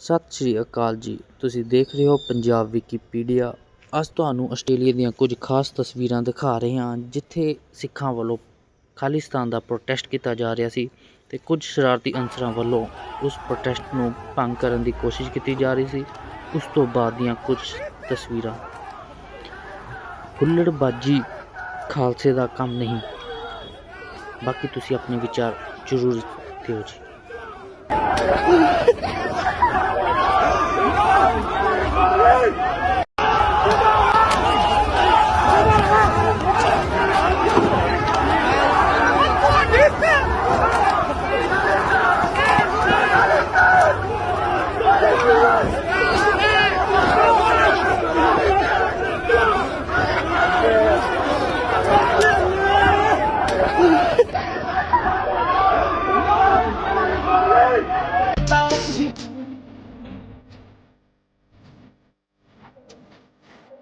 ਸਤਿ ਸ਼੍ਰੀ ਅਕਾਲ ਜੀ। ਤੁਸੀਂ ਦੇਖ ਰਹੇ ਹੋ ਪੰਜਾਬ ਵਿਕੀਪੀਡੀਆ ਅੱਜ ਤੁਹਾਨੂੰ ਆਸਟ੍ਰੇਲੀਆ ਦੀਆਂ ਕੁਝ ਖਾਸ ਤਸਵੀਰਾਂ ਦਿਖਾ ਰਹੇ ਹਾਂ, ਜਿੱਥੇ ਸਿੱਖਾਂ ਵੱਲੋਂ ਖਾਲਿਸਤਾਨ ਦਾ ਪ੍ਰੋਟੈਸਟ ਕੀਤਾ ਜਾ ਰਿਹਾ ਸੀ ਤੇ ਕੁਝ ਸ਼ਰਾਰਤੀ ਅਨਸਰਾਂ ਵੱਲੋਂ ਉਸ ਪ੍ਰੋਟੈਸਟ ਨੂੰ ਭੰਗ ਕਰਨ ਦੀ ਕੋਸ਼ਿਸ਼ ਕੀਤੀ ਜਾ ਰਹੀ ਸੀ। ਉਸ ਤੋਂ ਬਾਅਦ ਦੀਆਂ ਕੁਝ ਤਸਵੀਰਾਂ। ਹੁੱਲੜਬਾਜੀ ਖਾਲਸੇ ਦਾ ਕੰਮ ਨਹੀਂ। ਬਾਕੀ ਤੁਸੀਂ ਆਪਣੇ ਵਿਚਾਰ ਜ਼ਰੂਰ ਦਿਓ ਜੀ।